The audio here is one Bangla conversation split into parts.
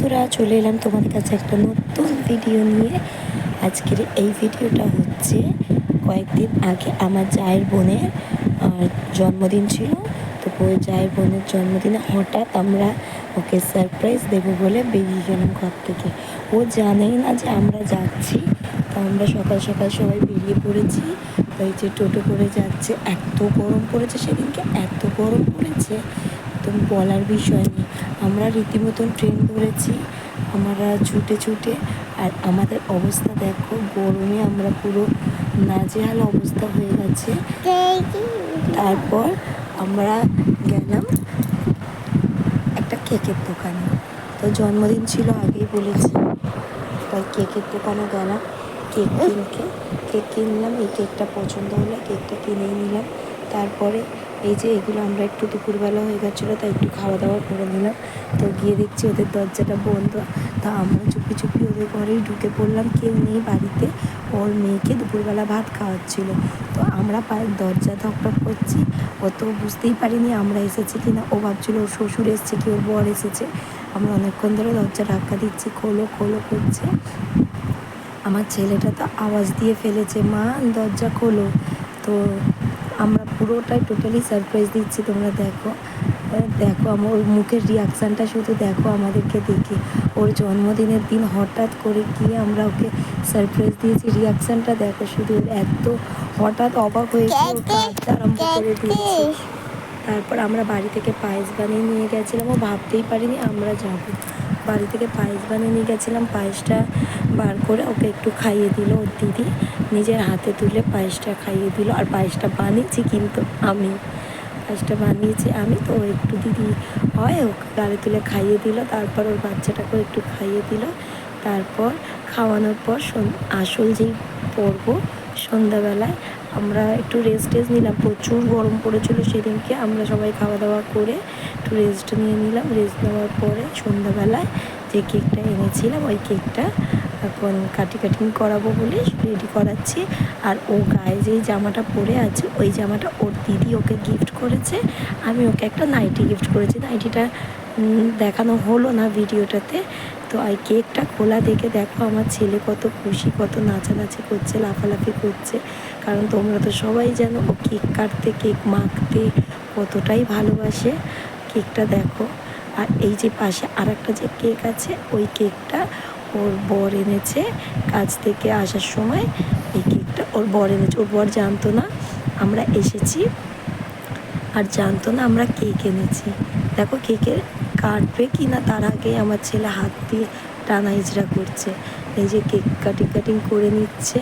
বন্ধুরা, চলে এলাম তোমাদের কাছে একটা নতুন ভিডিও নিয়ে। আজকের এই ভিডিওটা হচ্ছে কয়েকদিন আগে আমার জায়ের বোনের জন্মদিন ছিল। তো ওই জায়ের বোনের জন্মদিনে হঠাৎ আমরা ওকে সারপ্রাইজ দেবো বলে বেরিয়ে গেলাম ঘর থেকে। ও জানেই না যে আমরা যাচ্ছি। তো আমরা সকাল সকাল সবাই বেরিয়ে পড়েছি। ওই যে টোটো করে যাচ্ছে, এত গরম পড়েছে সেদিনকে, এত গরম পড়েছে। তো বলার বিষয় নেই। আমরা রীতিমতন ট্রেন ধরেছি, আমরা ছুটে ছুটে, আর আমাদের অবস্থা দেখো, গরমে আমরা পুরো নাজেহাল অবস্থা হয়ে গেছে। তারপর আমরা গেলাম একটা কেকের দোকানে। তো জন্মদিন ছিল আগেই বলেছি, তাই কেকের দোকানে গেলাম, কেক কিনকে কেক কিনলাম, এই কেকটা পছন্দ হলো, কেকটা কিনেই নিলাম। তারপরে এই যে এগুলো আমরা একটু দুপুরবেলা হয়ে গেছিল, তাই একটু খাওয়া দাওয়া করে নিলাম। তো গিয়ে দেখছি ওদের দরজাটা বন্ধ। তা আমরা চুপি চুপি ওদের ঘরেই ঢুকে পড়লাম। কেউ নেই বাড়িতে। ওর মেয়েকে দুপুরবেলা ভাত খাওয়াচ্ছিল। তো আমরা পায়ের দরজা ধকটক করছি। ও তো বুঝতেই পারিনি আমরা এসেছি কি না ও ভাবছিল ওর শ্বশুর এসছে কি ওর বর এসেছে। আমরা অনেকক্ষণ ধরে দরজা ধাক্কা দিচ্ছি। খোলো খোলো করছে। আমার ছেলেটা তো আওয়াজ দিয়ে ফেলেছে, মা, দরজা খোলো। তো আমরা পুরোটাই টোটালি সারপ্রাইজ দিচ্ছি, তোমরা দেখো। দেখো আমার ওর মুখের রিয়াকশানটা শুধু দেখো আমাদেরকে দেখে। ওর জন্মদিনের দিন হঠাৎ করে গিয়ে আমরা ওকে সারপ্রাইজ দিয়েছি রিয়াকশানটা দেখো শুধু এত হঠাৎ অবাক হয়েছে আরম্ভ করে তারপর আমরা বাড়ি থেকে পায়েস বানিয়ে নিয়ে গেছিলাম। ও ভাবতেই পারিনি আমরা যাব। বাড়ি থেকে পায়েস বানিয়ে নিয়ে গেছিলাম। পায়েসটা বার করে ওকে একটু খাইয়ে দিল ওর দিদি। নিজের হাতে তুলে পায়েসটা খাইয়ে দিল। আর পায়েসটা বানিয়েছি কিন্তু আমি। পায়েসটা বানিয়েছি আমি। তো একটু দিদি হয় ওকে গাড়ি তুলে খাইয়ে দিল। তারপর ওর বাচ্চাটাকেও একটু খাইয়ে দিল। তারপর খাওয়ানোর পর আসল যেই পর্ব সন্ধ্যাবেলায় আমরা একটু রেস্ট টেস্ট নিলাম। প্রচুর গরম পড়েছিল সেদিনকে, আমরা সবাই খাওয়া দাওয়া করে একটু রেস্ট নিয়ে নিলাম। রেস্ট নেওয়ার পরে সন্ধ্যাবেলায় যে কেকটা এনেছিলাম, ওই কেকটা এখন কাটি কাটিং করাবো বলে রেডি করাচ্ছি। আর ও গায়ে যেই জামাটা পরে আছে, ওই জামাটা ওর দিদি ওকে গিফট করেছে। আমি ওকে একটা নাইটি গিফট করেছি। নাইটিটা দেখানো হলো না ভিডিওটাতে। তো এই কেকটা খোলা দেখে দেখো আমার ছেলে কত খুশি, কত নাচানাচি করছে, লাফালাফি করছে। কারণ তোমরা তো সবাই জানো, ও কেক কাটতে, কেক মাখতে কতটাই ভালোবাসে কেকটা, দেখো। আর এই যে পাশে আর একটা যে কেক আছে, ওই কেকটা ওর বর এনেছে কাজ থেকে আসার সময়। এই কেকটা ওর বর এনেছে। ওর বর জানতো না আমরা এসেছি, আর জানতো না আমরা কেক এনেছি। দেখো কেকের কাটবে কি না তার আগে আমার ছেলে হাত দিয়ে টানা ইজরা করছে। এই যে কেক কাটিং কাটিং করে নিচ্ছে।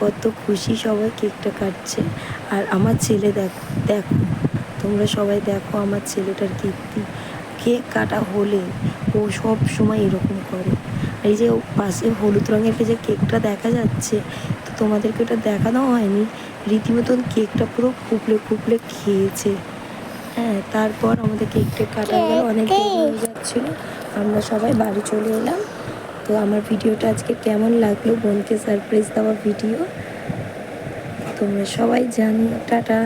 কত খুশি সবাই কেকটা কাটছে। আর আমার ছেলে দেখো দেখো, তোমরা সবাই দেখো আমার ছেলেটার কীর্তি। কেক কাটা হলে ও সব সময় এরকম করে। এই যে পাশে হলুদ রঙের যে কেকটা দেখা যাচ্ছে, তো তোমাদেরকে ওটা দেখানো হয়নি। রীতিমতন কেকটা পুরো খুপলে খুপলে খেয়েছে। হ্যাঁ তারপর আমাদের কেক কেকটা কাটা গেল অনেক দেরি হয়ে যাচ্ছিল। আমরা সবাই বাড়ি চলে এলাম। তো আমার ভিডিওটা আজকে কেমন লাগল বোনকে সারপ্রাইজ দেওয়া ভিডিও তোমরা সবাই জানি টাটা।